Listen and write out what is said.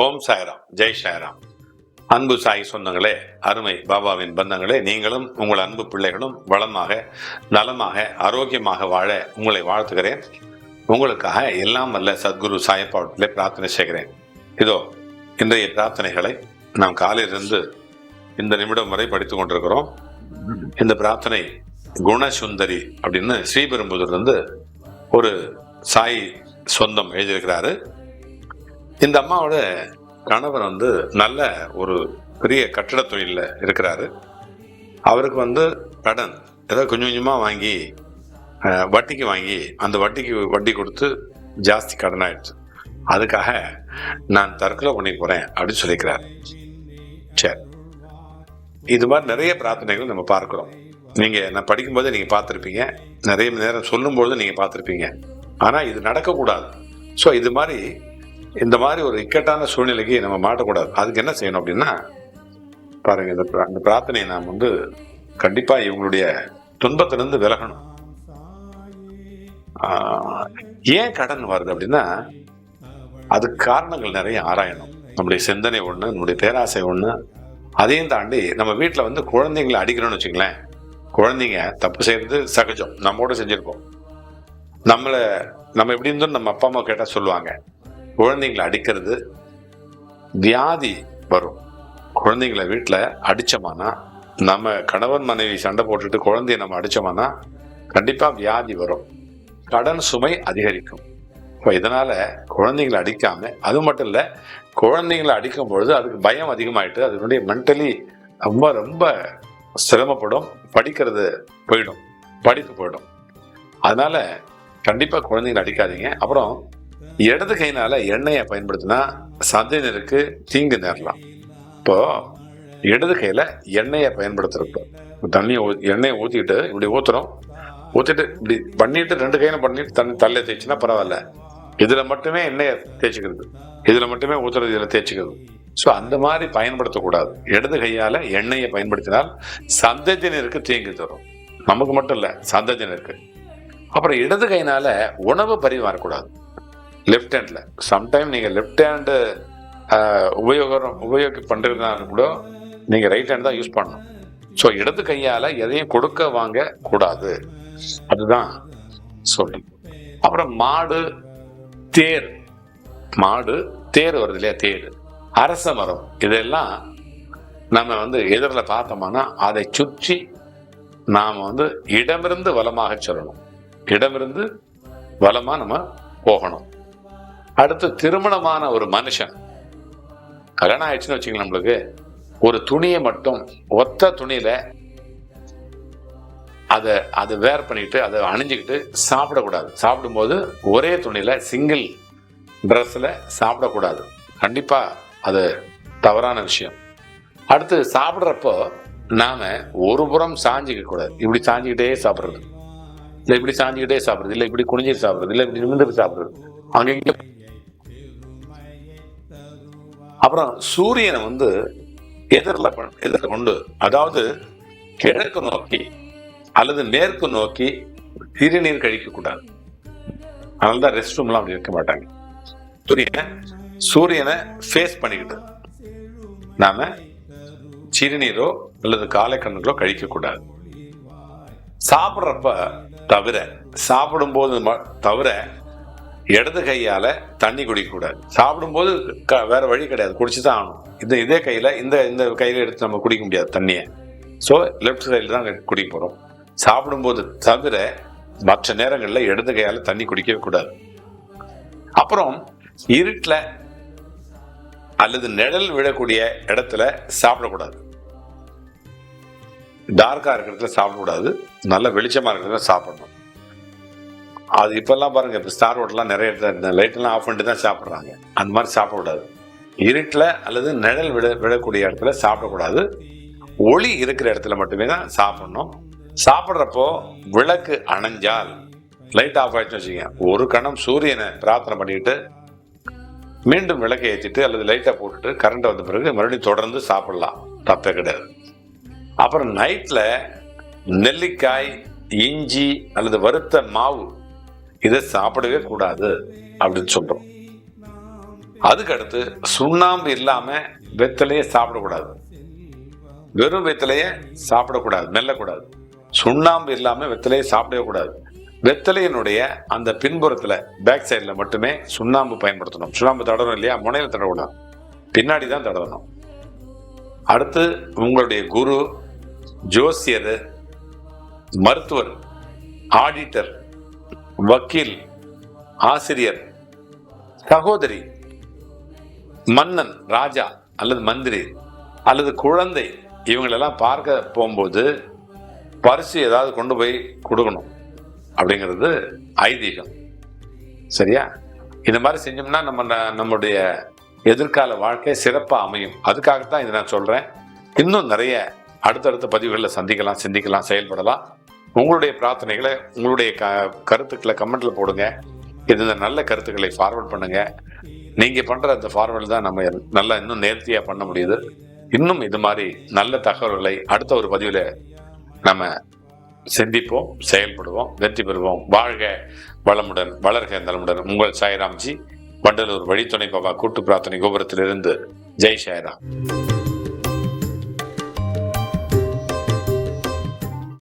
ஓம் சாய்ராம். ஜெய் சாய்ராம். அன்பு சாய் சொந்தங்களே அருமை பாபாவின் பந்தங்களே நீங்களும் உங்கள் அன்பு பிள்ளைகளும் வளமாக நலமாக ஆரோக்கியமாக வாழ உங்களை வாழ்த்துகிறேன். உங்களுக்காக எல்லாம் வல்ல சத்குரு சாயப்பாவட்டிலே பிரார்த்தனை செய்கிறேன். இதோ இன்றைய பிரார்த்தனைகளை நாம் காலையிலிருந்து இந்த நிமிடம் வரை படித்துக் கொண்டிருக்கிறோம். இந்த பிரார்த்தனை குணசுந்தரி அப்படின்னு ஸ்ரீபெரும்புதூர்லேருந்து ஒரு சாய் சொந்தம் எழுதியிருக்கிறாரு. இந்த அம்மாவோட கணவர் வந்து நல்ல ஒரு பெரிய கட்டட தொழிலில் இருக்கிறாரு. அவருக்கு வந்து கடன் ஏதோ கொஞ்சம் கொஞ்சமாக வாங்கி வட்டிக்கு வாங்கி அந்த வட்டிக்கு வட்டி கொடுத்து ஜாஸ்தி கடன் ஆயிடுச்சு அதுக்காக நான் தற்கொலை பண்ணி போகிறேன் அப்படின்னு சொல்லிக்கிறார். சரி இது மாதிரி நிறைய பிரார்த்தனைகள் நம்ம பார்க்குறோம். நீங்கள் நான் படிக்கும்போதே நீங்கள் பார்த்துருப்பீங்க. நிறைய நேரம் சொல்லும்பொழுது நீங்கள் பார்த்துருப்பீங்க. ஆனால் இது நடக்கக்கூடாது. ஸோ இது மாதிரி இந்த மாதிரி ஒரு இக்கட்டான சூழ்நிலைக்கு நம்ம மாட்டக்கூடாது. அதுக்கு என்ன செய்யணும் அப்படின்னா பாருங்க இந்த அந்த பிரார்த்தனையை நாம் வந்து கண்டிப்பா இவங்களுடைய துன்பத்திலிருந்து விலகணும். ஏன் கடன் வருது அப்படின்னா அதுக்கு காரணங்கள் நிறைய ஆராயணும். நம்முடைய சிந்தனை ஒன்று நம்முடைய பேராசை ஒன்று அதையும் தாண்டி நம்ம வீட்டில் வந்து குழந்தைங்களை அடிக்கிறோம்னு வச்சுங்களேன் குழந்தைங்க தப்பு செய்யறது சகஜம். நம்மோட செஞ்சுருக்கோம் நம்மளை நம்ம எப்படி இருந்தோம் நம்ம அப்பா அம்மா கேட்டால் சொல்லுவாங்க. குழந்தைங்களை அடிக்கிறது வியாதி வரும். குழந்தைங்களை வீட்டில் அடிச்சோமானா நம்ம கணவன் மனைவி சண்டை போட்டுட்டு குழந்தைய நம்ம அடிச்சோமானா கண்டிப்பாக வியாதி வரும். கடன் சுமை அதிகரிக்கும். இப்போ இதனால் குழந்தைங்களை அடிக்காம அது மட்டும் இல்லை குழந்தைங்களை அடிக்கும் பொழுது அதுக்கு பயம் அதிகமாயிட்டு அதனுடைய மென்டலி ரொம்ப ரொம்ப சிரமப்படும் படிக்கிறது போயிடும் படிப்பு போயிடும். அதனால் கண்டிப்பாக குழந்தைங்களை அடிக்காதீங்க. அப்புறம் இடது கையினால எண்ணெயை பயன்படுத்தினா சந்தையினருக்கு தீங்கு நேரலாம். இப்போ இடது கையில எண்ணெயை பயன்படுத்துறப்போ தண்ணியை எண்ணெயை ஊத்திட்டு இப்படி ஊத்துறோம். ஊத்திட்டு இப்படி பண்ணிட்டு ரெண்டு கையில பண்ணிட்டு தண்ணி தள்ளி தேய்ச்சினா பரவாயில்ல. இதுல மட்டுமே எண்ணெயை தேய்ச்சிக்கிறது. இதுல மட்டுமே ஊத்துறது இதுல தேய்ச்சிக்கிறது. ஸோ அந்த மாதிரி பயன்படுத்தக்கூடாது. இடது கையால எண்ணெயை பயன்படுத்தினால் சந்ததியினருக்கு தீங்கு தரும். நமக்கு மட்டும் இல்லை சந்ததியினருக்கு. அப்புறம் இடது கையினால உணவு பரிமாறக்கூடாது. லெஃப்ட் ஹேண்டில் சம்டைம் நீங்கள் லெஃப்ட் ஹேண்டு உபயோகம் உபயோகி பண்ணுறதுனாலும் கூட நீங்கள் ரைட் ஹேண்ட் தான் யூஸ் பண்ணணும். ஸோ இடது கையால் எதையும் கொடுக்க வாங்க கூடாது. அதுதான் சொல்லி. அப்புறம் மாடு தேர். மாடு தேர் வருது இல்லையா தேர். அரச மரம். இதெல்லாம் நம்ம வந்து எதிரில் பார்த்தோம்னா அதை சுற்றி நாம் வந்து இடமிருந்து வளமாக சொல்லணும். இடமிருந்து வளமாக நம்ம போகணும். அடுத்து திருமணமான ஒரு மனுஷன். கல்யாணம் ஆயிடுச்சுன்னு வச்சுக்கலாம் நம்மளுக்கு. ஒரு துணியை மட்டும் ஒத்த துணியில அதை அதை வேர் பண்ணிட்டு அதை அணிஞ்சுக்கிட்டு சாப்பிடக்கூடாது. சாப்பிடும்போது ஒரே துணியில சிங்கிள் ட்ரெஸ்ஸில் சாப்பிடக்கூடாது. கண்டிப்பாக அது தவறான விஷயம். அடுத்து சாப்பிட்றப்போ நாம் ஒரு புறம் சாஞ்சிக்க கூடாது. இப்படி சாஞ்சிக்கிட்டே சாப்பிட்றது. இல்லை இப்படி சாஞ்சிக்கிட்டே சாப்பிட்றது. இல்லை இப்படி குனிஞ்சிட்டு சாப்பிட்றது. இல்லை இப்படி சாப்பிட்றது சாப்பிடுறது. அங்க அப்புறம் சூரியனை வந்து எதிரில் எதிரில் கொண்டு அதாவது கிழக்கு நோக்கி அல்லது மேற்கு நோக்கி சிறுநீர் கழிக்க கூடாது. அதனால தான் ரெஸ்ட் ரூம்லாம் அப்படி இருக்க மாட்டாங்க. சூரியனை சூரியனை ஃபேஸ் பண்ணிக்கிட்டு. நாம சிறுநீரோ அல்லது காலை கண்ணுகளோ கழிக்க கூடாது. சாப்பிட்றப்ப தவிர சாப்பிடும்போது தவிர இடது கையால தண்ணி குடிக்கக்கூடாது சாப்பிடும்போது க- வேற வழி கிடையாது. குடிச்சு தான் ஆகணும். இந்த இதே கையில இந்த இந்த கையில எடுத்து நம்ம குடிக்க முடியாது தண்ணியை. ஸோ லெஃப்ட் சைடில் தான் குடிக்க போகிறோம் சாப்பிடும்போது தவிர மற்ற நேரங்களில் இடது கையால் தண்ணி குடிக்கவே கூடாது. அப்புறம் இருட்டில் அல்லது நிழல் விழக்கூடிய இடத்துல சாப்பிடக்கூடாது. டார்க்காக இருக்கிற இடத்துல சாப்பிடக்கூடாது. நல்ல வெளிச்சமாக இருக்கிறதுல சாப்பிடணும். அது இப்பெல்லாம் பாருங்க இப்போ ஸ்டார் ஹோட்டல்லாம் நிறைய இடத்துல லைட்டெல்லாம் ஆஃப் பண்ணிட்டு தான் சாப்பிட்றாங்க. அந்த மாதிரி சாப்பிடக்கூடாது. இருட்டில் அல்லது நிழல் விழ விடக்கூடிய இடத்துல சாப்பிடக்கூடாது. ஒளி இருக்கிற இடத்துல மட்டுமே தான் சாப்பிடணும். சாப்பிட்றப்போ விளக்கு அணைஞ்சால் லைட் ஆஃப் ஆயிடுச்சுன்னு வச்சுக்கோங்க. ஒரு கணம் சூரியனை பிரார்த்தனை பண்ணிட்டு மீண்டும் விளக்கை ஏற்றிட்டு அல்லது லைட்டை போட்டுட்டு கரண்ட் வந்த பிறகு மறுபடியும் தொடர்ந்து சாப்பிடலாம். தப்பே கிடையாது. அப்புறம் நைட்டில் நெல்லிக்காய் இஞ்சி அல்லது வறுத்த மாவு இதை சாப்பிடவே கூடாது அப்படின்னு சொல்றோம். அதுக்கடுத்து சுண்ணாம்பு இல்லாம வெத்தலையை சாப்பிடக்கூடாது. வெறும் வெத்தலையை சாப்பிடக்கூடாது மெல்லக்கூடாது. சுண்ணாம்பு இல்லாமல் வெத்தலையை சாப்பிடவே கூடாது. வெத்தலையினுடைய அந்த பின்புறத்தில் பேக் சைடில் மட்டுமே சுண்ணாம்பு பயன்படுத்தணும். சுண்ணாம்பு தடவணும் இல்லையா? முனையில் தடவக்கூடாது பின்னாடி தான் தடவணும். அடுத்து உங்களுடைய குரு ஜோசியர் மருத்துவர் ஆடிட்டர் வக்கீல் ஆசிரியர் சகோதரி மன்னன் ராஜா அல்லது மந்திரி அல்லது குழந்தை இவங்களெல்லாம் பார்க்க போகும்போது பரிசு ஏதாவது கொண்டு போய் கொடுக்கணும் அப்படிங்கிறது ஐதீகம். சரியா? இந்த மாதிரி செஞ்சோம்னா நம்ம நம்முடைய எதிர்கால வாழ்க்கை சிறப்பாக அமையும். அதுக்காகத்தான் இதை நான் சொல்கிறேன் இன்னும் நிறைய அடுத்தடுத்த பதிவுகளில் சந்திக்கலாம் சிந்திக்கலாம் செயல்படலாம். உங்களுடைய பிரார்த்தனைகளை உங்களுடைய க கருத்துக்களை கமெண்ட்ல போடுங்க. இது இந்த நல்ல கருத்துக்களை ஃபார்வர்ட் பண்ணுங்க. நீங்க பண்ற அந்த ஃபார்வர்டு தான் நம்ம நல்லா இன்னும் நேர்த்தியா பண்ண முடியுது. இன்னும் இது மாதிரி நல்ல தகவல்களை அடுத்த ஒரு பதிவில் நம்ம சிந்திப்போம் செயல்படுவோம் வெற்றி பெறுவோம். வாழ்க வளமுடன் வளர்க நலமுடன். உங்கள் சாய்ராம்ஜி வண்டலூர் வழித்துணை பாபா கூட்டு பிரார்த்தனை கோபுரத்திலிருந்து. ஜெய் சாய்ராம்.